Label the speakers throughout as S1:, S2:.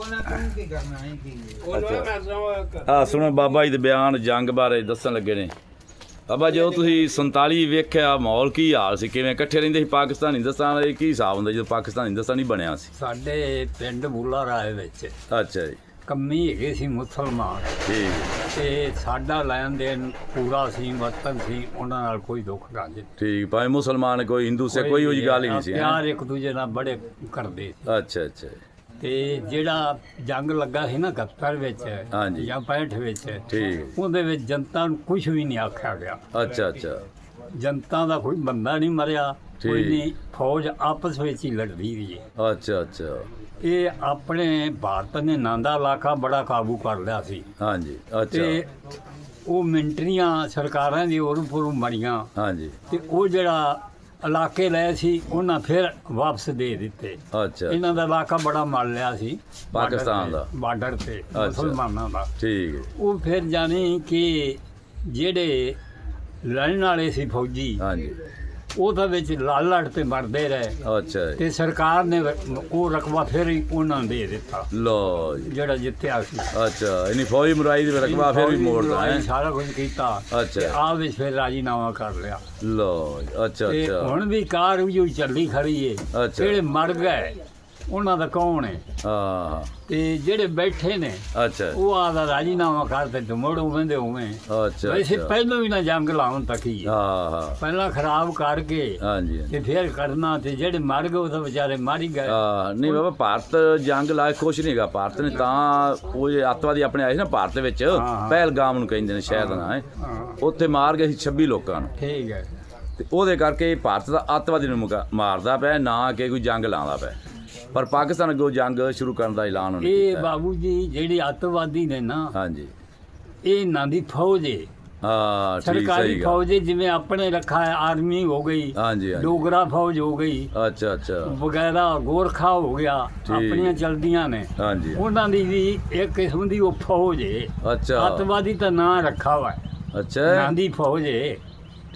S1: ਉਹਨਾਂ ਨੂੰ ਕੀ ਕਰਨਾ ਹੈ ਕੀ
S2: ਉਹਨਾਂ ਮੈਂ ਸਮਾਂ
S3: ਆ ਸੁਣੋ ਬਾਬਾ ਜੀ ਦੇ ਬਿਆਨ ਜੰਗ ਬਾਰੇ ਦੱਸਣ ਲੱਗੇ ਨੇ। ਬਾਬਾ ਜਦੋਂ ਤੁਸੀਂ 47 ਵੇਖਿਆ ਮਾਹੌਲ ਕੀ ਹਾਲ ਸੀ? ਕਿਵੇਂ ਇਕੱਠੇ ਰਹਿੰਦੇ ਸੀ ਪਾਕਿਸਤਾਨ? ਹਿੰਦੁਸਤਾਨ ਇਹ ਕੀ ਹਿਸਾਬ ਹੁੰਦਾ ਜਦੋਂ ਪਾਕਿਸਤਾਨ ਹਿੰਦੁਸਤਾਨ ਹੀ ਬਣਿਆ ਸੀ?
S2: ਸਾਡੇ ਪਿੰਡ ਬੂਲਾ ਰਾਏ ਵਿੱਚ
S3: ਅੱਛਾ ਜੀ।
S2: ਕੰਮੀ ਹੈਗੇ ਸੀ ਮੁਸਲਮਾਨ।
S3: ਠੀਕ।
S2: ਤੇ ਸਾਡਾ ਲੈਣ ਦੇਣ ਪੂਰਾ ਸੀ ਵਤਨ ਸੀ ਉਹਨਾਂ ਨਾਲ ਕੋਈ ਦੁੱਖ ਰਾਜ
S3: ਠੀਕ ਭਾਵੇਂ ਮੁਸਲਮਾਨ ਕੋਈ ਹਿੰਦੂ ਸੇ ਕੋਈ ਉਹ ਜੀ ਗੱਲ ਹੀ ਨਹੀਂ ਸੀ?
S2: ਪਿਆਰ ਇੱਕ ਦੂਜੇ ਨਾਲ ਬੜੇ ਕਰਦੇ
S3: ਅੱਛਾ ਅੱਛਾ
S2: ਤੇ ਜਿਹੜਾ ਜੰਗ ਲੱਗਾ ਸੀ ਨਾ 71 ਵਿੱਚ
S3: ਹਾਂਜੀ।
S2: ਜਾਂ 65 ਵਿੱਚ
S3: ਠੀਕ।
S2: ਉਹਦੇ ਵਿੱਚ ਜਨਤਾ ਨੂੰ ਕੁਝ ਵੀ ਨਹੀਂ ਆਖਿਆ ਗਿਆ।
S3: ਅੱਛਾ ਅੱਛਾ।
S2: ਜਨਤਾ ਦਾ ਕੋਈ ਬੰਦਾ ਨਹੀਂ ਮਰਿਆ ਕੋਈ
S3: ਠੀਕ।
S2: ਨਹੀਂ ਫੌਜ ਆਪਸ ਵਿੱਚ ਹੀ ਲੜਦੀ ਰਹੀ। ਹੈ
S3: ਅੱਛਾ ਅੱਛਾ।
S2: ਇਹ ਆਪਣੇ ਭਾਰਤ ਨੇ ਨਾਂਦਾ ਇਲਾਕਾ ਬੜਾ ਕਾਬੂ ਕਰ ਲਿਆ ਸੀ।
S3: ਹਾਂਜੀ ਅੱਛਾ।
S2: ਤੇ ਉਹ ਮਿੰਟਰੀਆਂ ਸਰਕਾਰਾਂ ਦੀ ਉਰੋਂ ਪੁਰੋਂ ਮਰੀਆਂ।
S3: ਹਾਂਜੀ।
S2: ਤੇ ਉਹ ਜਿਹੜਾ ਇਲਾਕੇ ਲਏ ਸੀ ਉਹਨਾਂ ਫਿਰ ਵਾਪਸ ਦੇ ਦਿੱਤੇ।
S3: ਅੱਛਾ।
S2: ਇਹਨਾਂ ਦਾ ਇਲਾਕਾ ਬੜਾ ਮਰ ਲਿਆ ਸੀ।
S3: ਪਾਕਿਸਤਾਨ ਦਾ।
S2: ਬਾਰਡਰ ਤੇ ਮੁਸਲਮਾਨਾਂ ਦਾ।
S3: ਠੀਕ ਹੈ।
S2: ਉਹ ਫਿਰ ਜਾਣੀ ਕਿ ਜਿਹੜੇ ਲੜਨ ਵਾਲੇ ਸੀ ਫੌਜੀ
S3: ਹਾਂਜੀ।
S2: ਉਹ ਤਾਂ ਵਿੱਚ ਲੜ ਲੜ ਤੇ ਮਰਦੇ ਰਹੇ।
S3: ਅੱਛਾ ਜੀ।
S2: ਤੇ ਸਰਕਾਰ ਨੇ ਉਹ ਰਕਬਾ ਫਿਰ ਹੀ ਉਹਨਾਂ ਨੂੰ ਦੇ ਦਿੱਤਾ।
S3: ਲੋ ਜੀ।
S2: ਜਿਹੜਾ ਜਿੱਤਿਆ ਸੀ।
S3: ਅੱਛਾ ਇਨੀ ਫੌਜੀ ਮੁਰਾਈ ਦੀ ਰਕਬਾ ਫਿਰ ਵੀ ਮੋੜਦਾ ਹੈ?
S2: ਸਾਰਾ ਕੁਝ ਕੀਤਾ
S3: ਅੱਛਾ।
S2: ਤੇ ਆ ਵਿੱਚ ਫਿਰ ਰਾਜੀਨਾਮਾ ਕਰ ਲਿਆ।
S3: ਲੋ ਅੱਛਾ
S2: ਤੇ
S3: ਅੱਛਾ।
S2: ਹੁਣ ਵੀ ਕਾਰ ਵੀ ਚੱਲੀ ਖੜੀ ਏ।
S3: ਅੱਛਾ।
S2: ਜਿਹੜੇ ਮਰ ਗਏ ਉਹਨਾਂ ਦਾ ਕੌਣ ਹੈ?
S3: ਹਾਂ।
S2: ਤੇ ਜਿਹੜੇ ਬੈਠੇ ਨੇ
S3: ਅੱਛਾ।
S2: ਉਹ ਆਦਾ ਰਾਜੀਨਾਮਾ ਕਰਦੇ ਤੇ ਮੁੜ ਉਵੇਂ ਉਵੇਂ
S3: ਅੱਛਾ
S2: ਵੈਸੇ ਪਹਿਲਾਂ ਵੀ ਨਾ ਜੰਗ ਲਾਉਣ ਤੱਕ ਹੀ ਹੈ।
S3: ਹਾਂ
S2: ਪਹਿਲਾਂ ਖਰਾਬ ਕਰਕੇ
S3: ਹਾਂਜੀ।
S2: ਤੇ ਫਿਰ ਕਰਨਾ ਤੇ ਜਿਹੜੇ ਮਰ ਗਏ ਉਹ ਵਿਚਾਰੇ ਮਰ ਗਏ।
S3: ਹਾਂ ਨਹੀਂ ਬਾਬਾ ਭਾਰਤ ਜੰਗ ਲਾ ਖੁਸ਼ ਨਹੀਂਗਾ ਭਾਰਤ ਨੇ ਤਾਂ ਉਹ ਜੇ ਅੱਤਵਾਦੀ ਆਪਣੇ ਆਏ ਸੀ ਨਾ ਭਾਰਤ ਵਿੱਚ। ਪਹਿਲਗਾਮ ਨੂੰ ਕਹਿੰਦੇ ਨੇ ਸ਼ਾਇਦ ਨਾ ਹੈ। ਉੱਥੇ ਮਾਰ ਗਏ ਸੀ 26 ਲੋਕਾਂ ਨੂੰ।
S2: ਠੀਕ ਹੈ।
S3: ਤੇ ਉਹਦੇ ਕਰਕੇ ਭਾਰਤ ਦਾ ਅੱਤਵਾਦੀ ਨੂੰ ਮਾਰਦਾ ਪਿਆ ਨਾ ਕਿ ਕੋਈ ਜੰਗ ਲਾਉਂਦਾ ਪਿਆ। ਪਰ ਪਾਕਿਸਤਾਨ ਅੱਗੋਂ ਜੰਗ ਸ਼ੁਰੂ ਕਰਨ ਦਾ ਐਲਾਨ ਉਹਨੇ
S2: ਇਹ
S3: ਕੀਤਾ।
S2: ਬਾਬੂ ਜੀ ਜਿਹੜੇ ਅੱਤਵਾਦੀ ਨੇ ਨਾ
S3: ਹਾਂਜੀ।
S2: ਇਹ ਇਹਨਾਂ ਦੀ ਫੌਜ ਹੈ
S3: ਹਾਂ ਠੀਕ
S2: ਸਰਕਾਰੀ
S3: ਸਹੀ ਗੱਲ।
S2: ਫੌਜ ਜਿਵੇਂ ਆਪਣੇ ਰੱਖਾ ਹੈ ਆਰਮੀ ਹੋ ਗਈ
S3: ਹਾਂਜੀ ਹਾਂਜੀ।
S2: ਡੋਗਰਾ ਫੌਜ ਹੋ ਗਈ
S3: ਅੱਛਾ ਅੱਛਾ।
S2: ਵਗੈਰਾ ਗੋਰਖਾ ਹੋ ਗਿਆ
S3: ਠੀਕ।
S2: ਆਪਣੀਆਂ ਚਲਦੀਆਂ ਨੇ।
S3: ਹਾਂਜੀ।
S2: ਉਹਨਾਂ ਦੀ ਵੀ ਇੱਕ ਕਿਸਮ ਦੀ ਉਹ ਫੌਜ ਹੈ
S3: ਅੱਛਾ।
S2: ਅੱਤਵਾਦੀ ਤਾਂ ਨਾਂ ਰੱਖਾ ਵਾ।
S3: ਅੱਛਾ।
S2: ਨਾਂ ਦੀ ਫੌਜ ਹੈ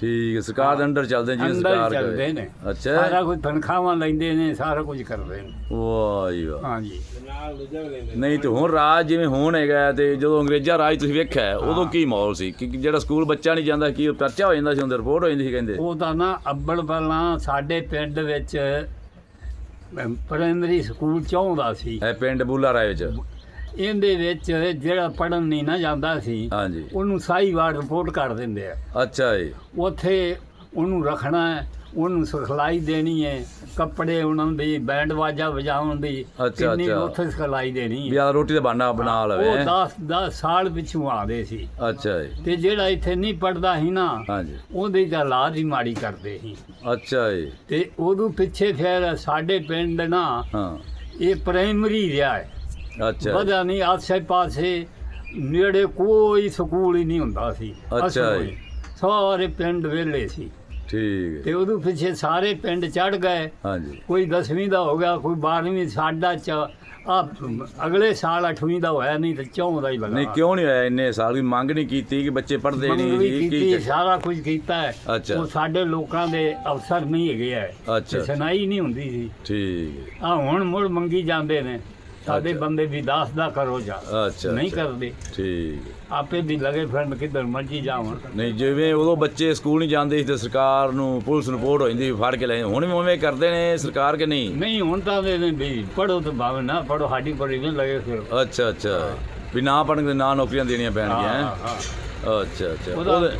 S3: ਠੀਕ ਹੈ, ਸਰਕਾਰ ਦੇ ਅੰਡਰ ਚੱਲਦੇ ਜੀ
S2: ਅੰਦਰ
S3: ਸਰਕਾਰ
S2: ਚੱਲਦੇ। ਨੇ।
S3: ਅੱਛਾ।
S2: ਸਾਰਾ ਕੁਝ ਤਨਖਾਹਾਂ ਲੈਂਦੇ ਨੇ ਸਾਰਾ ਕੁਝ ਕਰਦੇ ਨੇ।
S3: ਵਾਹ ਜੀ ਵਾਹ।
S2: ਹਾਂਜੀ।
S3: ਨਹੀਂ ਤੇ ਹੁਣ ਰਾਜ ਜਿਵੇਂ ਹੁਣ ਹੈਗਾ ਤੇ ਜਦੋਂ ਅੰਗਰੇਜ਼ਾਂ ਰਾਜ ਤੁਸੀਂ ਵੇਖਿਆ ਉਦੋਂ ਕੀ ਮਾਹੌਲ ਸੀ? ਕਿ ਜਿਹੜਾ ਸਕੂਲ ਬੱਚਾ ਨਹੀਂ ਜਾਂਦਾ ਕੀ ਪਰਚਾ ਹੋ ਜਾਂਦਾ ਸੀ ਉਹਦੇ ਰਿਪੋਰਟ ਹੋ ਜਾਂਦੀ ਸੀ ਕਹਿੰਦੇ?
S2: ਉਹ ਤਾਂ ਨਾ ਅੱਬਲ ਪਹਿਲਾਂ ਸਾਡੇ ਪਿੰਡ ਵਿੱਚ ਪ੍ਰਾਇਮਰੀ ਸਕੂਲ ਚਾਹੁੰਦਾ ਸੀ।
S3: ਇਹ ਪਿੰਡ ਬੂਲਾ ਰਾਏ ਵਿੱਚ?
S2: ਇਹਦੇ ਵਿੱਚ ਜਿਹੜਾ ਪੜਨ ਨਹੀਂ ਨਾ ਜਾਂਦਾ ਸੀ
S3: ਹਾਂਜੀ।
S2: ਉਹਨੂੰ ਸਾਈਵਾਰ ਰਿਪੋਰਟ ਕਰ ਦਿੰਦੇ ਆ।
S3: ਅੱਛਾ ਜੀ।
S2: ਉੱਥੇ ਉਹਨੂੰ ਰੱਖਣਾ ਹੈ ਉਹਨੂੰ ਸਿਖਲਾਈ ਦੇਣੀ ਹੈ ਕੱਪੜੇ ਉਹਨਾਂ ਦੀ ਬੈਂਡ ਵਾਜਾ ਵਜਾਉਣ ਦੀ ਕਿੰਨੀ। ਉੱਥੇ ਸਿਖਲਾਈ ਦੇਣੀ
S3: ਵੀ
S2: ਹੈ
S3: ਆ ਰੋਟੀ ਦਾ ਬਾਨਾ ਬਣਾ ਲਵੇ।
S2: ਉਹ 10 10 ਸਾਲ ਪਿੱਛੋਂ ਆਦੇ ਸੀ।
S3: ਅੱਛਾ ਜੀ।
S2: ਤੇ ਜਿਹੜਾ ਇੱਥੇ ਨਹੀਂ ਪੜਦਾ ਸੀ ਨਾ
S3: ਹਾਂਜੀ।
S2: ਉਹਦੀ ਤਾਂ ਲਾਜ ਹੀ ਮਾੜੀ ਕਰਦੇ ਸੀ।
S3: ਅੱਛਾ ਜੀ।
S2: ਤੇ ਉਦੋਂ ਪਿੱਛੇ ਫਿਰ ਸਾਡੇ ਪਿੰਡ ਨਾ
S3: ਹਾਂ।
S2: ਇਹ ਪ੍ਰਾਇਮਰੀ ਰਿਹਾ ਹੈ।
S3: ਅੱਛਾ ਜੀ।
S2: ਵਧਾ ਨਹੀਂ ਆਸੇ ਪਾਸੇ ਨੇੜੇ ਕੋਈ ਸਕੂਲ ਹੀ ਨਹੀਂ ਹੁੰਦਾ ਸੀ
S3: ਅੱਛਾ ਜੀ।
S2: ਸਾਰੇ ਪਿੰਡ ਵਿਹਲੇ ਸੀ
S3: ਠੀਕ
S2: ਤੇ ਉਦੋਂ ਪਿੱਛੇ ਸਾਰੇ ਪਿੰਡ ਚੜ ਗਏ
S3: ਹਾਂਜੀ
S2: ਕੋਈ 10ਵੀਂ ਦਾ ਹੋ ਗਿਆ ਕੋਈ 12ਵੀਂ ਸਾਡਾ ਚ ਆ ਅਗਲੇ ਸਾਲ 8ਵੀਂ ਦਾ ਹੋਇਆ ਨਹੀਂ ਤੇ ਚੌਂ ਦਾ ਹੀ ਲਗਾ
S3: ਨਹੀਂ ਕਿਉਂ ਨਹੀਂ ਹੋਇਆ ਇੰਨੇ ਸਾਲ ਦੀ ਮੰਗ ਨਹੀਂ ਕੀਤੀ ਕਿ ਬੱਚੇ ਪੜ੍ਹਦੇ ਨਹੀਂ
S2: ਵੀ
S3: ਜੀ ਕੀ?
S2: ਸਾਰਾ ਕੁਝ ਕੀਤਾ ਹੈ। ਉਹ ਸਾਡੇ ਲੋਕਾਂ ਦੇ ਅਫਸਰ ਨਹੀਂ ਹੈਗੇ ਹੈ
S3: ਅੱਛਾ।
S2: ਸੁਣਾਈ ਨਹੀਂ ਹੁੰਦੀ ਸੀ
S3: ਠੀਕ।
S2: ਆ ਹੁਣ ਮੁੜ ਮੰਗੀ ਜਾਂਦੇ ਨੇ ਸਾਡੇ। ਬੰਦੇ ਵੀ ਦਾਸ ਦਾ ਕਰੋ ਜਾ
S3: ਅੱਛਾ
S2: ਨਹੀਂ। ਕਰਦੇ
S3: ਠੀਕ।
S2: ਆਪੇ ਦੀ ਲਗੇ ਫਿਰਨ ਕਿੱਧਰ ਮਰਜ਼ੀ ਜਾਵਣ
S3: ਨਹੀਂ ਜਿਵੇਂ ਉਦੋਂ ਬੱਚੇ ਸਕੂਲ ਨਹੀਂ ਜਾਂਦੇ ਸੀ ਤੇ ਸਰਕਾਰ ਨੂੰ ਪੁਲਿਸ ਰਿਪੋਰਟ ਹੋ ਜਾਂਦੀ ਫੜ ਕੇ ਲੈ। ਹੁਣ ਵੀ ਉਵੇਂ ਕਰਦੇ ਨੇ ਸਰਕਾਰ ਕਿ ਨਹੀਂ
S2: ਨਹੀਂ ਹੁਣ ਤਾਂ ਦੇ ਵੀ ਪੜੋ ਤਾਂ ਭਾਵੇਂ ਨਾ ਪੜੋ ਸਾਡੀ ਪੜੀ ਨਹੀਂ ਲਗੇ ਫਿਰ
S3: ਅੱਛਾ ਅੱਛਾ ਵੀ ਨਾ ਪੜਨ ਦੇ ਨਾ ਨੌਕਰੀਆਂ ਦੇਣੀਆਂ ਪੈਣਗੀਆਂ। ਅੱਛਾ ਅੱਛਾ
S2: ਉਹਦਾ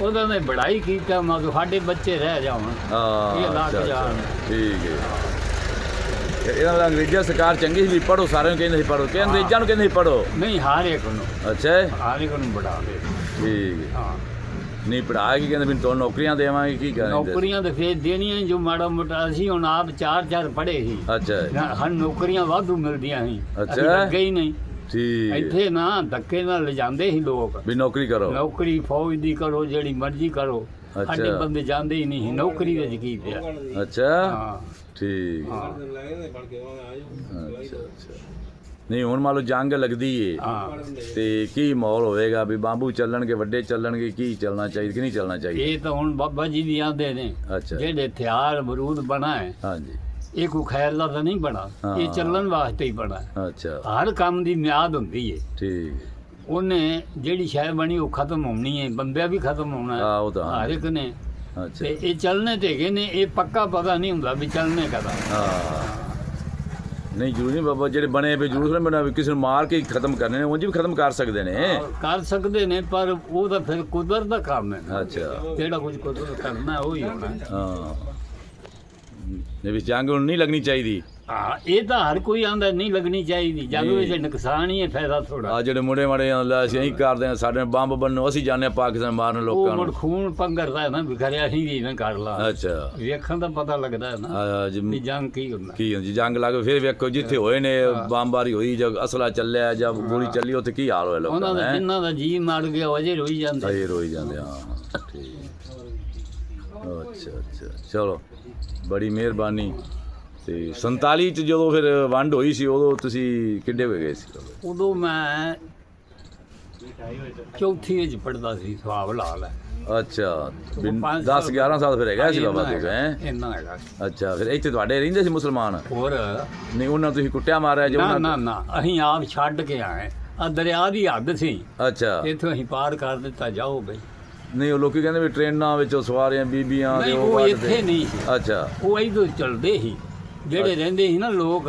S3: ਉਹਦਾ
S2: ਨੇ ਬੜਾਈ ਕੀਤਾ ਮਗਰ ਸਾਡੇ ਬੱਚੇ ਰਹਿ ਜਾਵਣ
S3: ਹਾਂ
S2: ਇਹ ਲੱਗ ਜਾਣ।
S3: ਠੀਕ ਹੈ ਇਹਦਾ ਮਤਲਬ ਅੰਗਰੇਜ਼ਾਂ ਸਰਕਾਰ ਚੰਗੀ ਸੀ ਵੀ ਪੜੋ ਸਾਰਿਆਂ ਨੂੰ ਕਹਿੰਦੇ ਸੀ ਪੜੋ ਕਿ ਅੰਗਰੇਜ਼ਾਂ ਨੂੰ ਕਹਿੰਦੇ ਸੀ ਪੜੋ
S2: ਨਹੀਂ ਹਰ ਇੱਕ ਨੂੰ।
S3: ਅੱਛਾ
S2: ਹਰ ਇੱਕ ਨੂੰ ਬੜਾ ਦੇ।
S3: ਠੀਕ ਹੈ।
S2: ਹਾਂ।
S3: ਨਹੀਂ ਪੜਾ ਕੇ ਕਹਿੰਦੇ ਵੀ ਤੁਹਾਨੂੰ ਨੌਕਰੀਆਂ ਦੇਵਾਂਗੇ ਕੀ ਕਰਾਂਗੇ?
S2: ਨੌਕਰੀਆਂ ਤਾਂ ਫੇਰ ਦੇਣੀਆਂ ਜੋ ਮਾੜਾ ਮੋਟਾ ਅਸੀਂ ਹੁਣ ਆਪ ਚਾਰ ਚਾਰ ਪੜ੍ਹੇ ਸੀ।
S3: ਅੱਛਾ ਜੀ,
S2: ਨਾ, ਨੌਕਰੀਆਂ ਵਾਧੂ ਮਿਲਦੀਆਂ ਸੀ।
S3: ਅੱਛਾ।
S2: ਅਸੀਂ ਲੱਗੇ ਹੀ ਨਹੀਂ।
S3: ਠੀਕ। ਹੈ।
S2: ਇੱਥੇ ਨਾ ਧੱਕੇ ਨਾਲ ਲਿਜਾਂਦੇ ਸੀ ਲੋਕ।
S3: ਵੀ ਨੌਕਰੀ ਕਰੋ।
S2: ਨੌਕਰੀ ਫੌਜ ਦੀ ਕਰੋ ਜਿਹੜੀ ਮਰਜ਼ੀ ਕਰੋ।
S3: ਅੱਛਾ।
S2: ਸਾਡੇ ਬੰਦੇ ਜਾਂਦੇ ਹੀ ਨਹੀਂ ਸੀ, ਨੌਕਰੀ ਵਿੱਚ ਕੀ ਪਿਆ।
S3: ਅੱਛਾ।
S2: ਹਾਂ।
S3: ਠੀਕ। ਹੈ।
S2: ਹਾਂ
S3: ਅੱਛਾ ਅੱਛਾ। ਨਹੀਂ ਹੁਣ ਮੰਨ ਲਓ ਜੰਗ ਲੱਗਦੀ ਏ।
S2: ਹਾਂ।
S3: ਤੇ ਕੀ ਮਾਹੌਲ ਹੋਵੇਗਾ ਵੀ ਬਾਂਬੂ ਚੱਲਣਗੇ ਵੱਡੇ ਚੱਲਣਗੇ ਕੀ ਚੱਲਣਾ ਚਾਹੀਦਾ ਕਿ ਨਹੀਂ ਚੱਲਣਾ ਚਾਹੀਦਾ?
S2: ਇਹ ਤਾਂ ਹੁਣ ਬਾਬਾ ਜੀ ਵੀ ਆਂਦੇ ਨੇ।
S3: ਅੱਛਾ।
S2: ਜਿਹੜੇ ਹਥਿਆਰ ਬਰੂਦ ਬਣਾਏ
S3: ਹਾਂਜੀ।
S2: ਇਹ ਕੋਈ ਖੈਰ ਦਾ ਤਾਂ ਨਹੀਂ ਬਣਾ। ਇਹ
S3: ਹਾਂ।
S2: ਚੱਲਣ ਵਾਸਤੇ ਹੀ ਬਣਾ।
S3: ਅੱਛਾ।
S2: ਹਰ ਕੰਮ ਦੀ ਮਿਆਦ ਹੁੰਦੀ ਏ।
S3: ਠੀਕ।
S2: ਉਹਨੇ ਜਿਹੜੀ ਸ਼ੈ ਬਣੀ ਉਹ ਖਤਮ ਹੋਣੀ ਹੈ ਬੰਦਿਆ ਵੀ ਖਤਮ ਹੋਣਾ। ਹੈ
S3: ਆ ਉਹ ਤਾਂ
S2: ਹਰ ਇੱਕ ਨੇ
S3: ਅੱਛਾ।
S2: ਤੇ ਇਹ ਚੱਲਣੇ ਤੇ ਹੈਗੇ ਨੇ ਇਹ ਪੱਕਾ ਪਤਾ ਨਹੀਂ ਹੁੰਦਾ ਵੀ ਚੱਲਣੇ ਕਦਾ।
S3: ਹਾਂ। ਨਹੀਂ ਜ਼ਰੂਰੀ ਨਹੀਂ ਬਾਬਾ ਜਿਹੜੇ ਬਣੇ ਪਏ ਜ਼ਰੂਰ ਨਹੀਂ ਬਣਾ ਵੀ ਕਿਸੇ ਨੂੰ ਮਾਰ ਕੇ ਖਤਮ ਕਰਨੇ ਨੇ ਉਂਝ ਵੀ ਖਤਮ ਕਰ ਸਕਦੇ ਨੇ।
S2: ਕਰ ਸਕਦੇ ਨੇ ਪਰ ਉਹ ਤਾਂ ਫਿਰ ਕੁਦਰਤ ਦਾ ਕੰਮ ਹੈ। ਨਾ।
S3: ਅੱਛਾ।
S2: ਜਿਹੜਾ ਕੁਝ ਕੁਦਰਤ ਕਰਨਾ ਉਹ ਹੀ ਹੋਣਾ। ਹੈ।
S3: ਹਾਂ। ਨੇ ਵੀ ਜੰਗ ਹੁਣ ਨਹੀਂ ਲੱਗਣੀ ਚਾਹੀਦੀ।
S2: ਹਾਂ ਇਹ ਤਾਂ ਹਰ ਕੋਈ ਆਂਦਾ ਨਹੀਂ ਲੱਗਣੀ ਚਾਹੀਦੀ। ਜਗ
S3: ਨਹੀਂ।
S2: ਵਿੱਚ ਨੁਕਸਾਨ ਹੀ ਹੈ ਫਾਇਦਾ ਥੋੜਾ
S3: ਆ ਜਿਹੜੇ ਮੁੰਡੇ ਮਾੜੇ ਲੈ ਅਸੀਂ ਇਹੀ ਕਰਦੇ ਆ ਸਾਡੇ ਬੰਬ ਬੰਨੋ ਅਸੀਂ ਹਾਂ ਪਾਕਿਸਤਾਨ ਮਾਰਨ
S2: ਉਹ
S3: ਲੋਕਾਂ ਨੂੰ।
S2: ਖੂਨ ਪੰਗਰਦਾ ਨਾ ਵਿਖਰਿਆ ਹੀ ਵੀ ਨਾ ਕਰ ਲਾ।
S3: ਅੱਛਾ।
S2: ਵੇਖਣ ਦਾ ਪਤਾ ਲੱਗਦਾ ਹੈ ਨਾ ਵੀ ਜੰਗ ਕੀ ਹੁੰਦਾ।
S3: ਕੀ ਹੁੰਦੀ ਜੰਗ ਲੱਗ ਫਿਰ ਵੇਖੋ ਜਿੱਥੇ ਹੋਏ ਨੇ ਬੰਬਾਰੀ ਹੋਈ ਜਾਂ ਅਸਲਾ ਚੱਲਿਆ ਜਾਂ ਗੋਲੀ ਚੱਲੀ ਉੱਥੇ ਕੀ ਹਾਲ ਹੋਇਆ ਲੋਕਾਂ
S2: ਉਹਨਾਂ
S3: ਦਾ
S2: ਦਾ? ਜਿਨ੍ਹਾਂ ਦਾ ਜੀ ਮਰ ਗਿਆ ਉਹ ਅਜੇ ਰੋਈ ਜਾਂਦੇ।
S3: ਅਜੇ ਰੋਈ ਜਾਂਦੇ ਹਾਂ ਠੀਕ। ਅੱਛਾ ਅੱਛਾ ਚਲੋ। ਬੜੀ ਮਿਹਰਬਾਨੀ। ਤੇ 47 ਚ ਜਦੋਂ ਫਿਰ ਵੰਡ ਹੋਈ ਸੀ ਉਦੋਂ ਤੁਸੀਂ ਕਿੱਡੇ ਹੋ ਗਏ ਸੀ?
S2: ਉਦੋਂ ਮੈਂ ਚੌਥੀ ਵਿੱਚ ਪੜਦਾ ਸੀ ਸਵਾਬ ਲਾਲ। ਹੈ
S3: ਅੱਛਾ
S2: ਪੰਜ
S3: 10
S2: ਸਾਲ
S3: 11 ਸਾਲ ਫਿਰ ਹੈਗਾ ਸੀ ਬਾਬਾ ਤੂੰ ਹੈ?
S2: ਇੰਨਾ ਹੈਗਾ।
S3: ਅੱਛਾ ਫਿਰ ਇੱਥੇ ਤੁਹਾਡੇ ਰਹਿੰਦੇ ਸੀ ਮੁਸਲਮਾਨ?
S2: ਹੋਰ?
S3: ਨਹੀਂ ਉਹਨਾਂ ਤੁਸੀਂ ਕੁੱਟਿਆ ਮਾਰਿਆ ਜੋ
S2: ਨਾ ਨਾ ਨਾ? ਅਸੀਂ ਆਪ ਛੱਡ ਕੇ ਆਏ। ਆ ਦਰਿਆ ਦੀ ਹੱਦ ਸੀ।
S3: ਅੱਛਾ।
S2: ਇੱਥੋਂ ਅਸੀਂ ਪਾਰ ਕਰ ਦਿੱਤਾ ਜਾਓ ਬਈ।
S3: ਨਹੀਂ ਉਹ ਲੋਕੀ ਕਹਿੰਦੇ ਵੀ ਟ੍ਰੇਨਾਂ ਵਿੱਚੋਂ ਸਵਾਰੀਆਂ ਬੀਬੀਆਂ
S2: ਨਹੀਂ
S3: ਉਹ।
S2: ਇੱਥੇ ਨਹੀਂ ਸੀ।
S3: ਅੱਛਾ।
S2: ਉਹ ਇਧਰ ਚਲਦੇ ਸੀ। ਜਿਹੜੇ ਰਹਿੰਦੇ ਸੀ ਨਾ ਲੋਕ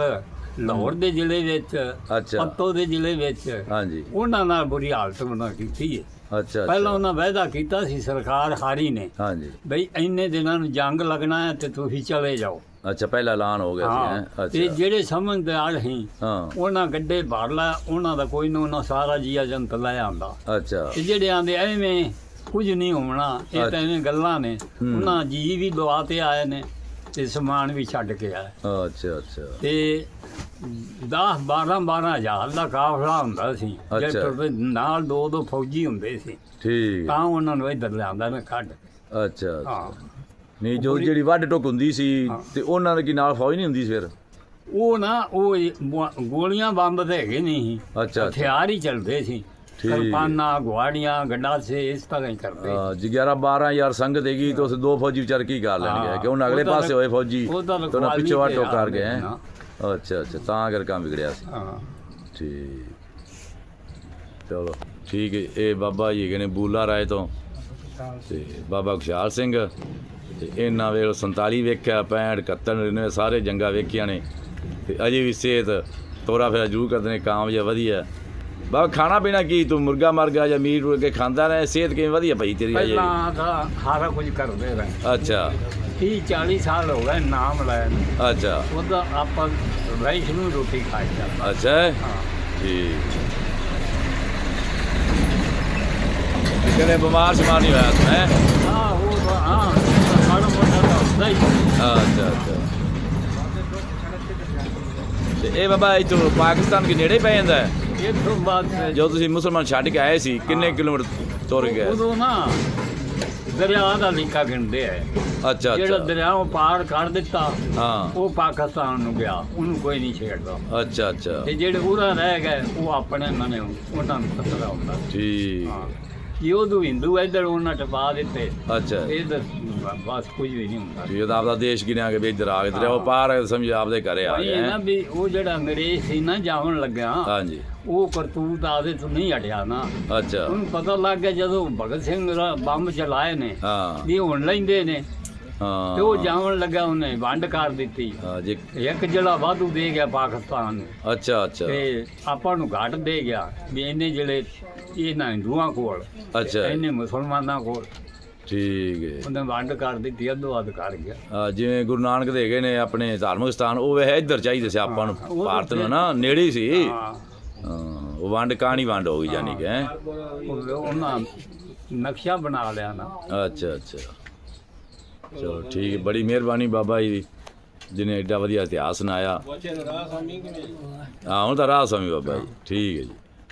S2: ਲਾਹੌਰ ਦੇ ਜ਼ਿਲ੍ਹੇ ਵਿੱਚ
S3: ਅੱਛਾ।
S2: ਪੱਤੋ ਦੇ ਜ਼ਿਲ੍ਹੇ ਵਿੱਚ
S3: ਹਾਂਜੀ।
S2: ਉਹਨਾਂ ਨਾਲ ਬੁਰੀ ਹਾਲਤ ਬਣਾ ਕੀਤੀ ਹੈ।
S3: ਅੱਛਾ
S2: ਪਹਿਲਾਂ
S3: ਅੱਛਾ
S2: ਉਹਨਾਂ ਵਾਅਦਾ ਕੀਤਾ ਸੀ ਸਰਕਾਰ ਹਾਰੀ ਨੇ।
S3: ਹਾਂਜੀ।
S2: ਬਈ ਇੰਨੇ ਦਿਨਾਂ ਨੂੰ ਜੰਗ ਲੱਗਣਾ ਹੈ ਤੇ ਤੁਸੀਂ ਚਲੇ ਜਾਓ।
S3: ਅੱਛਾ ਪਹਿਲਾ ਐਲਾਨ ਹੋ ਗਿਆ ਸੀ
S2: ਹਾਂ।
S3: ਹੈਂ?
S2: ਤੇ
S3: ਅੱਛਾ
S2: ਜਿਹੜੇ ਸਮਝਦਾਰ ਸੀ
S3: ਹਾਂ।
S2: ਉਹਨਾਂ ਗੱਡੇ ਭਰ ਲਾ ਉਹਨਾਂ ਦਾ ਕੋਈ ਨਾ ਉਹਨਾਂ ਸਾਰਾ ਜੀਆ ਜੰਤ ਲੈ ਆਂਦਾ
S3: ਅੱਛਾ।
S2: ਤੇ ਜਿਹੜੇ ਆਂਦੇ ਐਵੇਂ ਕੁਝ ਨਹੀਂ ਹੋਣਾ ਇਹ ਤਾਂ ਐਵੇਂ ਗੱਲਾਂ ਨੇ। ਉਹਨਾਂ ਜੀ ਵੀ ਦਵਾ ਤੇ ਆਏ ਨੇ ਤੇ ਸਮਾਨ ਵੀ ਛੱਡ ਕੇ ਆਏ।
S3: ਅੱਛਾ ਅੱਛਾ।
S2: ਤੇ 10 12 12 ਹਜ਼ਾਰ ਦਾ ਕਾਫਲਾ ਹੁੰਦਾ ਸੀ। ਜੇ
S3: ਅੱਛਾ।
S2: ਤੁਰਦੇ ਨਾਲ ਦੋ ਦੋ ਫੌਜੀ ਹੁੰਦੇ ਸੀ
S3: ਠੀਕ।
S2: ਤਾਂ ਉਹਨਾਂ ਨੂੰ ਇੱਧਰ ਲਿਆਂਦਾ ਨਾ ਕੱਢ
S3: ਅੱਛਾ।
S2: ਹਾਂ।
S3: ਨਹੀਂ ਜੋ ਜਿਹੜੀ ਵੱਢ ਟੁੱਕ ਹੁੰਦੀ ਸੀ ਤੇ ਉਹਨਾਂ ਦੇ ਕੀ ਨਾਲ ਫੌਜ ਨਹੀਂ ਹੁੰਦੀ ਸੀ ਫਿਰ?
S2: ਉਹ ਨਾ ਉਹ ਗੋਲੀਆਂ ਬੰਬ ਤੇ ਹੈਗੇ ਨਹੀਂ
S3: ਅੱਛਾ।
S2: ਹਥਿਆਰ ਹੀ ਚੱਲਦੇ ਸੀ।
S3: ਠੀਕ।
S2: ਕਿਰਪਾਨਾਂ ਗੁਆੜੀਆਂ ਗੰਡਾਸੇ ਇਸ ਤਰ੍ਹਾਂ ਹੀ ਕਰਦੇ
S3: ਹਾਂ, ਜੀ 11 12 ਯਾਰ ਸੰਗਤ ਹੈਗੀ ਤੇ ਉਸ ਦੋ ਫੌਜੀ ਵਿਚਾਰ ਕੀ ਕਰ ਲੈਣਗੇ
S2: ਹਾਂ।
S3: ਕਿ ਉਹਨਾਂ ਅਗਲੇ
S2: ਉਹ ਤਾਂ
S3: ਪਾਸੇ ਹੋਏ ਫੌਜੀ
S2: ਉਹ ਤਾਂ
S3: ਤੇ ਉਹਨਾਂ
S2: ਰਖਵਾਲੀ
S3: ਪਿੱਛੇ
S2: ਤੇ
S3: ਵਾਟੋ ਕਰ
S2: ਆ
S3: ਗਏ ਹੈਂ?
S2: ਨਾ।
S3: ਅੱਛਾ ਅੱਛਾ ਤਾਂ ਕਰ ਕੰਮ ਵਿਗੜਿਆ ਸੀ
S2: ਹਾਂ
S3: ਠੀਕ ਚਲੋ ਠੀਕ ਹੈ ਇਹ ਬਾਬਾ ਜੀ ਹੈਗੇ ਨੇ ਬੂਲਾ ਰਾਏ ਤੋਂ ਤੇ ਬਾਬਾ ਖੁਸ਼ਹਾਲ ਸਿੰਘ ਤੇ ਇਹਨਾਂ ਵੇਲੇ 47 ਵੇਖਿਆ 65 71 99 ਸਾਰੇ ਜੰਗਾ ਵੇਖੀਆਂ ਨੇ ਤੇ ਅਜੇ ਵੀ ਸਿਹਤ ਤੋਰਾ ਫੇਰਾ ਜ਼ਰੂਰ ਕਰਦੇ ਨੇ ਕਾਮ ਜਿਹਾ ਵਧੀਆ ਬਾਬਾ ਖਾਣਾ ਪੀਣਾ ਕੀ? ਤੂੰ ਮੁਰਗਾ ਮਰ ਗਿਆ ਜਾਂ ਮੀਟ ਮੁਰਗੇ ਖਾਂਦਾ ਰਹੇ? ਸਿਹਤ ਕਿਵੇਂ ਵਧੀਆ ਪਈ ਤੇਰੀ ਅਜੇ
S2: ਪਹਿਲਾਂ ਤਾਂ ਸਾਰਾ ਕੁਝ ਕਰਦੇ ਰਹੇ।
S3: ਅੱਛਾ।
S2: 30 40 ਸਾਲ ਹੋ ਗਏ ਨਾਮ ਲੈਣ। ਨੂੰ।
S3: ਅੱਛਾ।
S2: ਉਹਦਾ ਆਪਾਂ ਵੈਸ਼ਨੂੰ ਰੋਟੀ ਖਾਈ ਜਾਂਦਾ।
S3: ਅੱਛਾ।
S2: ਹਾਂ।
S3: ਠੀਕ। ਕਿਹਨੇ ਬਿਮਾਰ ਸ਼ਮਾਰ ਨਹੀਂ ਹੋਇਆ ਤੂੰ ਹੈ?
S2: ਹਾਂ ਉਹ ਤਾਂ ਹਾਂ ਮਾੜਾ ਮੋਟਾ ਤਾਂ ਹੁੰਦਾ ਹੀ।
S3: ਅੱਛਾ ਅੱਛਾ। ਤੇ ਇਹ ਬਾਬਾ ਇੱਥੋਂ ਪਾਕਿਸਤਾਨ ਦੇ ਨੇੜੇ ਪੈ ਜਾਂਦਾ ਹੈ?
S2: ਇੱਥੋਂ ਬਾਅਦ ਫਿਰ
S3: ਜਦੋਂ ਤੁਸੀਂ ਮੁਸਲਮਾਨ ਛੱਡ ਕੇ ਆਏ ਸੀ ਕਿੰਨੇ ਕਿਲੋਮੀਟਰ ਤੁਰ ਗਏ?
S2: ਉਦੋਂ ਨਾ ਦਰਿਆ ਦਾ ਲਿਕਾ ਗਿਣਦੇ ਆ।
S3: ਅੱਛਾ
S2: ਜਿਹੜਾ
S3: ਅੱਛਾ
S2: ਦਰਿਆੋਂ ਪਾਰ ਕਰ ਦਿੱਤਾ
S3: ਹਾਂ।
S2: ਉਹ ਪਾਕਿਸਤਾਨ ਨੂੰ ਗਿਆ ਉਹਨੂੰ ਕੋਈ ਨਹੀਂ ਛੇੜਦਾ।
S3: ਅੱਛਾ ਅੱਛਾ।
S2: ਤੇ ਜਿਹੜੇ ਉਹਦਾ ਰਹਿ ਗਏ ਉਹ ਆਪਣੇ ਇਹਨਾਂ ਨੇ ਉਹਨਾਂ ਨੂੰ ਖਤਰਾ ਹੁੰਦਾ।
S3: ਠੀਕ।
S2: ਹਾਂ। ਜੇ ਉਦੋਂ ਹਿੰਦੂ ਇੱਧਰ ਉਹਨਾਂ ਟਪਾ ਦਿੱਤੇ।
S3: ਅੱਛਾ।
S2: ਇਹ ਬਸ ਕੁਝ ਵੀ ਨਹੀਂ ਹੁੰਦਾ।
S3: ਤਾਂ ਆਪਦਾ ਦੇਸ਼ ਗਿਣਿਆ ਕੇ ਵੀ ਇੱਧਰ ਆ ਗਏ ਉਹ ਪਾਰ ਸਮਝ ਆਪਦੇ ਘਰੇ ਆ
S2: ਭਾਈ
S3: ਗਏ
S2: ਇਹ ਨਾ
S3: ਹੈਂ?
S2: ਵੀ ਉਹ ਜਿਹੜਾ ਅੰਗਰੇਜ਼ ਸੀ ਨਾ ਜਾਵਣ ਲੱਗਿਆ।
S3: ਹਾਂਜੀ।
S2: ਉਹ ਕਰਤੂਤ ਆਦੇ ਤੋਂ ਨਹੀਂ ਹਟਿਆ ਨਾ।
S3: ਅੱਛਾ।
S2: ਉਹਨੂੰ ਪਤਾ ਲੱਗ ਗਿਆ ਜਦੋਂ ਭਗਤ ਸਿੰਘ ਦਾ ਬੰਬ ਚਲਾਏ ਨੇ
S3: ਹਾਂ।
S2: ਵੀ ਹੁਣ ਲੈਂਦੇ ਨੇ।
S3: ਹਾਂ।
S2: ਤੇ ਉਹ ਜਾਵਣ ਲੱਗਾ ਉਹਨੇ ਵੰਡ ਕਰ ਦਿੱਤੀ।
S3: ਹਾਂ ਜੀ
S2: ਇੱਕ ਜਿਹੜਾ ਵਾਧੂ ਦੇ ਗਿਆ ਪਾਕਿਸਤਾਨ। ਨੂੰ
S3: ਅੱਛਾ ਅੱਛਾ।
S2: ਤੇ ਆਪਾਂ ਨੂੰ ਘਾਟ ਦੇ ਗਿਆ ਵੀ ਇਹਨੇ ਜਿਹੜੇ ਇਹਨਾਂ ਹਿੰਦੂਆਂ ਕੋਲ
S3: ਅੱਛਾ।
S2: ਇਹਨੇ ਮੁਸਲਮਾਨਾਂ ਕੋਲ
S3: ਠੀਕ ਹੈ।
S2: ਉਹਨੇ ਵੰਡ ਕਰ ਦਿੱਤੀ ਅੱਧੋ ਅੱਧ ਕਰ ਗਿਆ।
S3: ਆ, ਜਿਵੇਂ ਗੁਰੂ ਨਾਨਕ ਦੇ ਹੈਗੇ ਨੇ ਆਪਣੇ ਧਾਰਮਿਕ ਸਥਾਨ ਉਹ ਵੇ ਇੱਧਰ ਚਾਹੀਦੇ ਸੀ ਆਪਾਂ ਨੂੰ
S2: ਹਾਂ, ਉਹ ਤਾਂ
S3: ਭਾਰਤ ਨੂੰ ਨਾ ਨੇੜੇ ਹੀ ਸੀ।
S2: ਹਾਂ।
S3: ਹਾਂ, ਉਹ ਵੰਡ ਕਾਣੀ ਵੰਡ ਹੋ ਗਈ ਜਾਨੀ ਕਿ ਹੈਂ?
S2: ਉਹ- ਉਹਨਾਂ ਨਕਸ਼ਾ ਬਣਾ ਲਿਆ ਨਾ।
S3: ਅੱਛਾ ਅੱਛਾ। ਚਲੋ ਠੀਕ ਹੈ ਬੜੀ ਮਿਹਰਬਾਨੀ ਬਾਬਾ ਜੀ ਦੀ ਜਿਹਨੇ ਐਡਾ ਵਧੀਆ ਇਤਿਹਾਸ ਸੁਣਾਇਆ। ਹਾਂ ਹੁਣ ਤਾਂ ਰਾਹ ਸਮੀ ਬਾਬਾ ਜੀ ਠੀਕ ਹੈ ਜੀ।